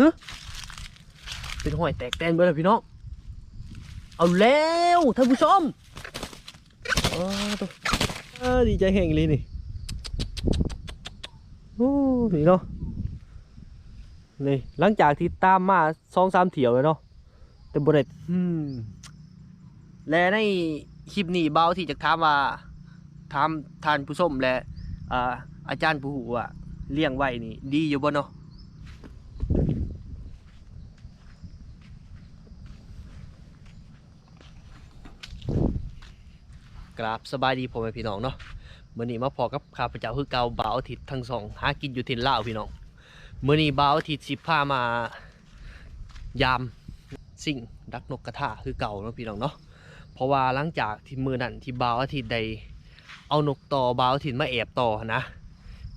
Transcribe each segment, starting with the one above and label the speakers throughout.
Speaker 1: ฮะเป็นห้อยแตกแตนเบอร์เลยพี่น้อง เอาแล้วท่านผู้ชมออตัวเอดีใจแห่งเลยนี่โอ้นี่เนาะนี่หลังจากที่ตามมาสองสามเถี่ยวเลยเนาะแต่บริเวณอืมและในคลิปนี้เบาที่จะถามว่าถามท่านผู้ชมและอาอาจารย์ผู้หูว่าเลี้ยงไว้นี่ ดีอยู่บ่เนาะ กราบสบายดีพ่อแม่พี่น้องเนาะมื่อนี้มาพอกับข้าพเจ้าคือเก่าบ่าวอาทิตย์ทั้งสองหากินอยู่ทินลาวพี่น้องมื่อนี้บ่าวอาทิตย์สิพามายามสิ่งดักนกกระทาคือเก่าเนาะพี่น้องเนาะเพราะว่าหลังจากที่มือนั้นที่บ่าวอาทิตย์ได้เอานกต่อบ่าวอาทิตย์มาแอบต่อนะ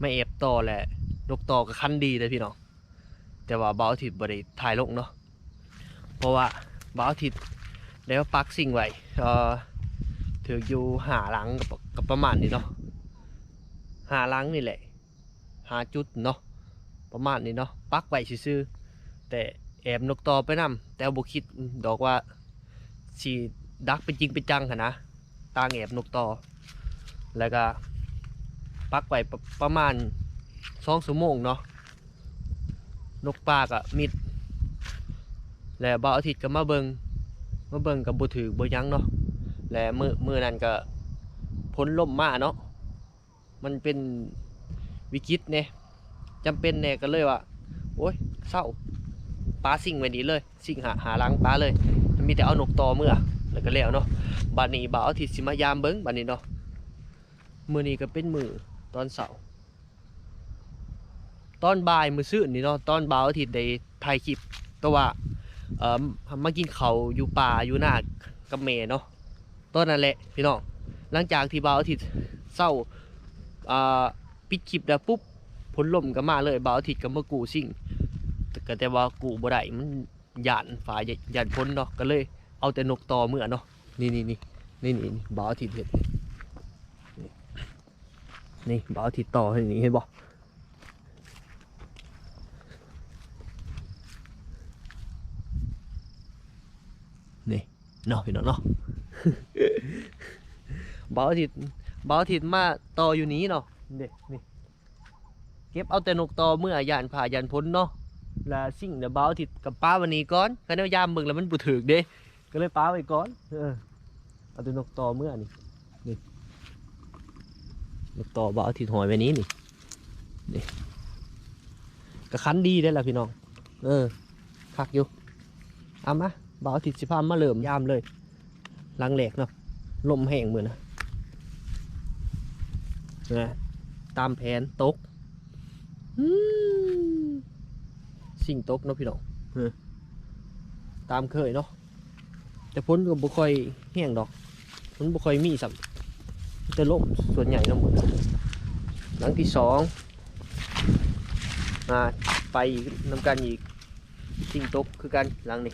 Speaker 1: มาแอบต่อแหละนกต่อก็คันดีเลยพี่น้องแต่ว่าบ่าวอาทิตย์บ่ได้ถ่ายลงเนาะเพราะว่าบ่าวอาทิตย์ได้ปักสิ่งไว้เอ่อ ถืออยู่หาหลังกับกบประมาณนี้เนาะหาหลังนี่แหละหาจุดเนาะประมาณนี้เนาะปักไว้ซื่อแต่แอบนกตอไปนำแต่บ่คิดดอกว่าสิดักเป็นจริงเป็นจังค่ะนะตางแอบนกตอแล้วก็ปักไว้ประประมาณสองชั่วโมงเนาะนกปลาก็มิด แล้วบ่าวอาทิตย์ก็มาเบิงมาเบิงกับบ่ถือบ่ยังเนาะ และมือมือนั้นก็พ้นล่มมาเนาะมันเป็นวิกฤตเนี่ยจำเป็นเนี่ยก็เลยว่าโอ้ยเศร้าปลาสิ่งไว้นี้เลย สิ่งหาหาล้างปลาเลย มันมีแต่เอานกตอเมื่อแล้วก็แล้วเนาะบัดนี้บ่าวอาทิตย์สิมายามเบิ้งบัดนี้เนาะมือนี้ก็เป็นมือตอนเสาร์ตอนบ่ายมือซื่อนี่เนาะตอนบ่าวอาทิตย์ได้ถ่ายคลิปตัวว่าเอ่อมากินเขาอยู่ป่าอยู่หน้ากับเมเนาะ ต้นนั่นแหละพี่น้องหลังจากที่บ่าวอาทิตย์เศร้าปิดคลิปแล้วปุ๊บผลลมก็มาเลยบ่าวอาทิตย์ก็มากูสิ่งแต่ก็แต่ว่ากูบ่ได้มันหยานฝ่ายหยานพ้นเนาะก็เลยเอาแต่นกตอเมื่อเนาะนี่นี่นี่นี่นี่บ่าวอาทิตย์เห็นนี่นี่บ่าวอาทิตย์ต่อให้นี่เห็นบ่นี่เนาะพี่น้องเนาะ เบาอาทิตย์เบาอาทิตย์มาต่ออยู่นี้เนาะเด็กนี่เก็บเอาแต่นกต่อเมื่อยานผ่ายานพ้นเนาะแล้วสิ่งเดี๋ยวเบาอาทิตย์กับป้าวันนี้ก่อนก็เดี๋ยวยามเบิ่งแล้วมันบุถึกเด้ก็เลยป้าไว้ก่อนเออเอาแต่นกต่อเมื่อนี่นี่นกต่อเบาอาทิตย์หอยไว้นี้นี่นี่ก็คันดีได้อละพี่น้อง เออคักอยู่เอามาเบาอาทิตย์สิพามาเริ่มยามเลยห ลังแหลกเนาะลมแห้งเหมือนนะนะตามแผนตกสิ่งตกเนาะพี่น้องตามเคยเนาะแต่พ้นก็บ่ค่อยแห้งดอกพ้นบ่ค่อยมีสัมแต่ลมส่วนใหญ่เนาะหมดหลังที่สองมาไปนำกันอีกสิ่งตกคือกันหลังนี้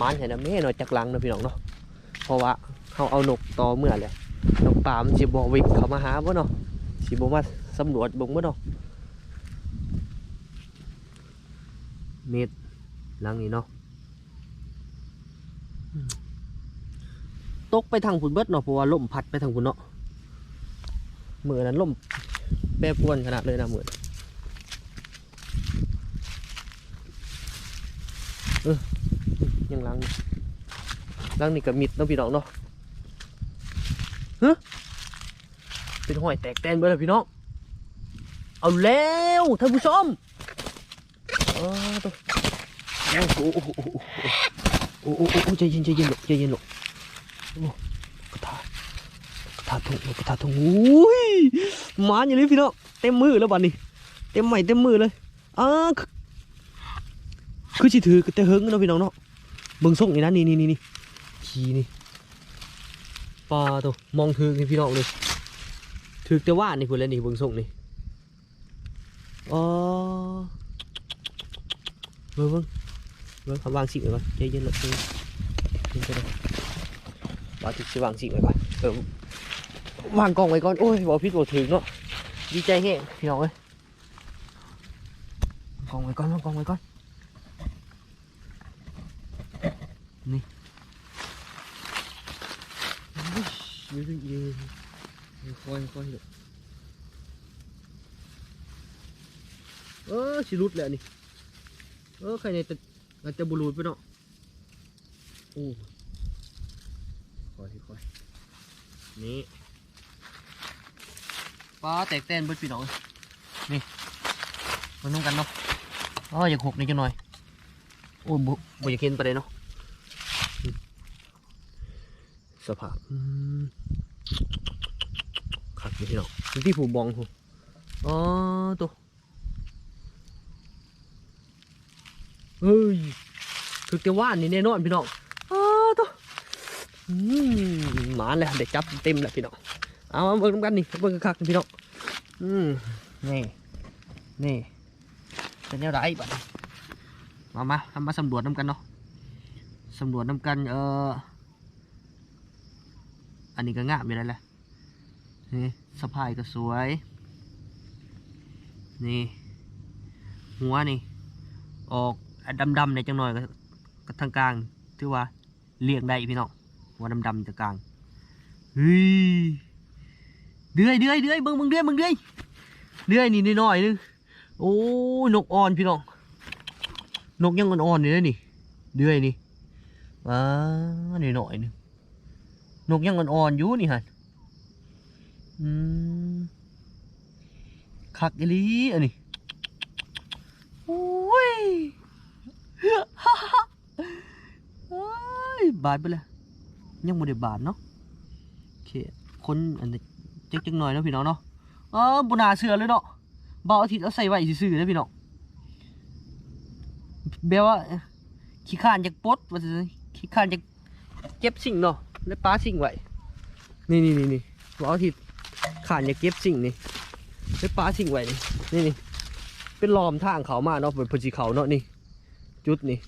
Speaker 1: มันเห็นนะแม่หน่อยจากหลังนะพี่น้องเนาะเพราะว่าเขาเอานกต่อเมื่อเลยนกป่ามันสิบอวิ่งเขามาหาบ่เนาะสิบมาสำรวจบ่งบ่เนาะเม็ดหลังนี้เนาะตกไปทางพุ่นเบิดเนาะเพราะว่าล่มพัดไปทางพุ่นเนาะมือนั้นล่มแปรปวนขนาดเลยนะมือเออ ยังล้างล้างนี่กับมิดเนาะพี่น้องเนาะฮะเป็นห้อยแตกแตนเบอร์เลยพี่น้องเอาแล้วท่านผู้ชมเออตัวโอ้โหโอ้โหโอ้โหใจเย็นใจเย็นลูกใจเย็นลูกโอ้กระทากระทาทุ่งกระทาทุ่งอุ้ยมาอย่างนี้พี่น้องเต็มมือแล้วบัดนี้เต็มใหม่เต็มมือเลยอ่าคือคือสิถือแต่เฮิงเนาะพี่น้องเนาะ เบิ่งส่งนี่นะนี่นี่นี่ขี่นี่ปลาตัวมองถือนี่พี่น้องเลยถือแต่ว่านี่คุณแล้วนี่เบิ่งส่งนี่อ๋อเบิ่งเบิ่งเบิ่งเขาวางสิ่งไว้ก่อนใจเย็นๆเลยเย็นไปเลยว่าถึงจะวางสิ่งไว้ก่อนเออวางกล้องไว้ก่อนโอ้ยบอกพิษบอกถึงเนาะดีใจแห้งพี่น้องเอ้ยกองไว้ก่อนวางกองไว้ก่อน นี่ยืดยืดค่อยค่อยๆเออสิรุดแล้วนี่ เออใครเนี่อาจจะบุรุษไปเนาะโอ้ค่อยค่อยนี่ป้าแตกแตนเบิดพี่น้องนี่มานุ่งกันเนาะอ๋ออยากหกนี่จังหน่อย โอ้ยบุบอยากเห็นไปเลยเนาะอืม สภาพอืมขัดอยู่พี่น้องนี่ที่ผูบองผูอ๋อตัวเฮ้ยคือจะว่านนี่แน่นอนพี่น้องอ๋อตัวอืมหมาเลยเด็กจับเต็มแล้วพี่น้อง เอามาเบิ่งกันนี่เบิ่งคักๆพี่น้อง อืมนี่นี่เป็นแนวไรบัดนี้มามาทำมาสำรวจน้ำกันเนาะสำรวจน้ำกันเออ อันนี้ก็งามอยู่แล้วแหละนี่สะพายก็สวย นี่ หัวนี่ ออกดำๆในจังหน่อยก็ทางกลางถือว่าเลียงได้พี่น้องหัวดำๆจากกลางเฮ้ยเดือยเดือยเดือยเบิ่งเบิ่งเดือยเบิ่งเดือยเดือยนี่น้อยนึงโอ้ยนกอ่อนพี่น้องนกยังอ่อนๆนี่เลยนี่เดือยนี่ว้านี่น้อยๆนึง นกยังอ่อนๆอยู่นี่ฮะอืมคักอีลีอันนี้โอ้ยเอ้ยบาดไปเลยยังไม่ได้บาดเนาะโอเคคนอันนี้จักจักหน่อยนะพี่น้องเนาะเออบุนาเสือเลยเนาะเบาอาทิตย์เอาใส่ไว้ซื่อๆนะพี่น้องแปลว่าขี้ข้านจากปดว่าจะขี้ข้านจากเก็บสิ่งเนาะ แล้วป้าสิ่งไว้นี่นี่นี่นี่เบาอทิตย์ข้านจาเก็บสิ่งนี่แล้วป้าสิ่งไว้นี่นี่นี่เป็นล้อมทางเขามาเนาะเป็นพจีเขาเนาะนี่ จุดนี่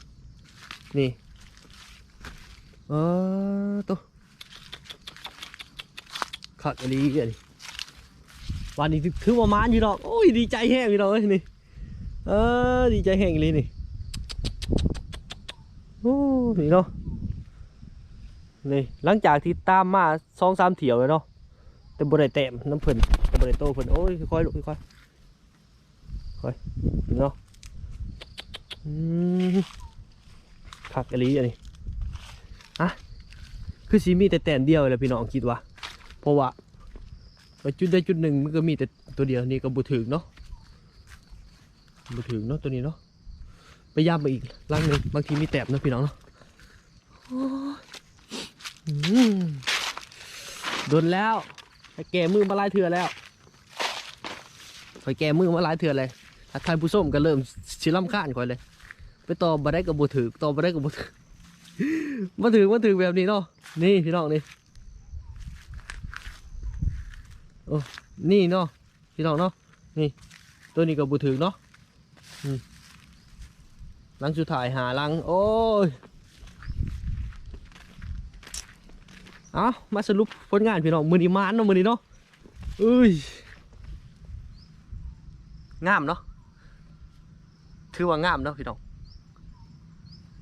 Speaker 1: นี่เออตัวขักอันนี้อันนี้วันนี้ถือว่ามานอยู่ดอกโอ้ยดีใจแห้งอยู่ดอกเอ้ยนี่เออดีใจแห้งเลยนี่โอ้นี่เนาะ นี่หลังจากที่ตามมาสองสามเถียวเลยเนาะแต่บริเต็มน้ำเพิ่นแต่บริโตเพิ่นโอ้ยค่อยๆลูกค่อยๆค่อยนี่เนาะอืมคักอันนี้อันนี้อะคือสีมีแต่แตนเดียวเลยพี่น้องคิดว่าเพราะว่าจุดได้จุดหนึ่งมันก็มีแต่ตัวเดียวนี่ก็บุถึงเนาะบุถึงเนาะตัวนี้เนาะไปย่ามไปอีกล่างหนึ่งบางทีมีแตบนะพี่น้องเนาะ โดนแล้วไปแก่มือมาลายเถื่อแล้วไปแก่มือมาลายเถื่อเลยถ้าทานผู้ส้มก็เริ่มชิลำข้านคอยเลย ไปต่อมาได้กับบุถึกต่อมาได้กับบุถึกมาถึงมาถึงแบบนี้เนาะนี่พี่น้องนี่โอ้นี่เนาะพี่น้องเนาะนี่ ตัวนี้กับบุถึงเนาะหลังสุดท้ายหาลังโอ้ย เอามาสรุปผลงานพี่น้องมือนี้มานเนาะมือนี้เนาะเอ้ยงามเนาะถือว่างามเนาะพี่น้อง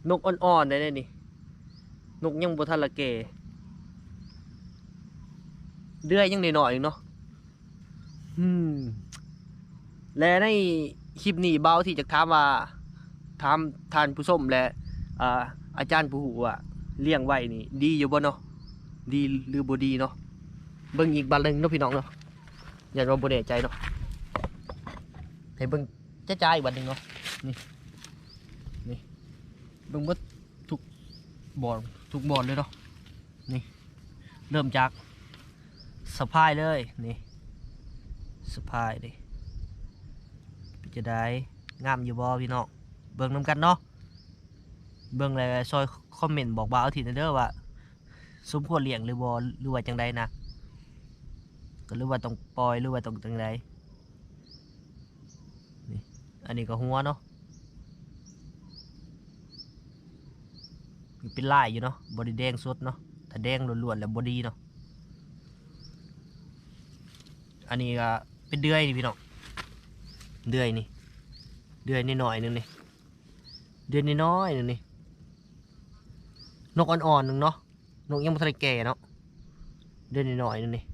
Speaker 1: นกอ่อนๆได้เลยนี่นกยังบ่ทันละเกเดือยยังหน่อยๆอยู่เนาะอืมและในคลิปนี้เบาที่จะถามว่าถามทานผู้ชมและอ่าอาจารย์ผู้หูว่าเลี้ยงไว้นี่ ดีอยู่บ่เนาะ ดีหรือบ่ดีเนาะเบิ่งอีกบัดหนึ่งเนาะพี่น้องเนาะอย่าว่าบ่แน่ใจเนาะให้เบิ่งจ้าๆอีกบัดหนึ่งเนาะนี่นี่เบิ่งว่าทุกบอลทุกบอลเลยเนาะนี่เริ่มจากสะพายเลยนี่สะพายดิจะได้งามอยู่บอพี่น้องเบิ่งน้ำกันเนาะเบิ่งเลยซอยคอมเมนต์บอกบ่าวทีนเด้อว่า สมควรเลี้ยงหรือบอหรือว่าจังใดนะก็หรือว่าต้องปล่อยหรือว่าต้องจังใดนี่อันนี้ก็หัวเนาะเป็นลายอยู่เนาะบอดี้แดงสดเนาะถ้าแดงล้วนๆแล้วบอดี้เนาะอันนี้ก็เป็นเดือยนี่พี่น้องเดือยนี่เดือนนิดหน่อยหนึงนี่เดือนนิดน้อยหนึงนี่นกอ่อนๆหนึ่งเนาะ นกยังไม่ทันได้แก่เนาะเดือนหน่อยหนึงนี่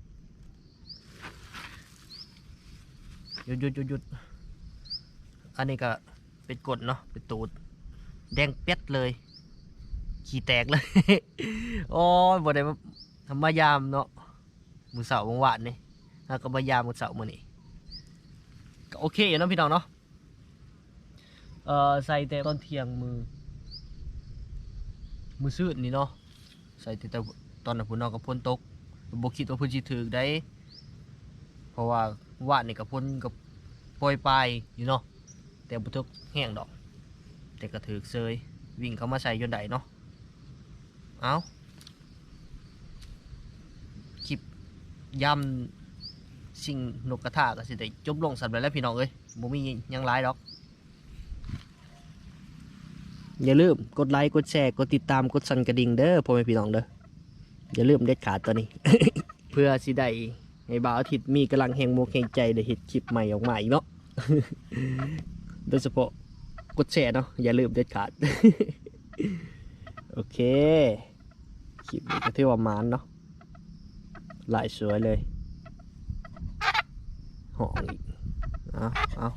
Speaker 1: หยุดหยุดหยุดหยุดอันนี้ก็เป็นกดเนาะเป็นตูด แดงเปียดเลย ขี้แตกเลย โอ้ยบ่ได้มาทำมายามเนาะมือเสาร์วงหวานนี่แล้วก็มายามมือเสาร์มือนี่ก็โอเคอยู่นะพี่น้องเนาะเอ่อใส่แต่ตอนเที่ยงมือ มือซื่นนี่เนาะ ใส่แต่ตอนนั้นพุ่นนอกกับพ้นตกบ่คิดว่าพิ่นสิถึกได้ เพราะว่าหวานนี่กับพ้นกับปล่อยปลายอยู่เนาะแต่บ่ทึกแห้งดอก แต่ก็ถือเซยวิ่งเข้ามาใส่ยนต์ใดเนาะเอาคลิปย่ำสิ่งนกกระทาก็สิได้จบลงสัตว์ไปแล้วพี่น้องเอ้ยบ่มียังหลายดอก อย่าลืมกดไลค์กดแชร์กดติดตามกดสั่นกระดิ่งเด้อพ่อแม่พี่น้องเด้ออย่าลืมเด็ดขาดตัวนี้ เพื่อสิได้ให้บ่าวอาทิตย์มีกำลังแห่งโมกแห่งใจได้เห็ดคลิปใหม่ออกมาอีกเนาะโดยเฉพาะกดแชร์เนาะอย่าลืมเด็ดขาด โอเคคลิปนี้ก็ถือว่ามานเนาะหลายสวยเลยหองอีกเอาเอา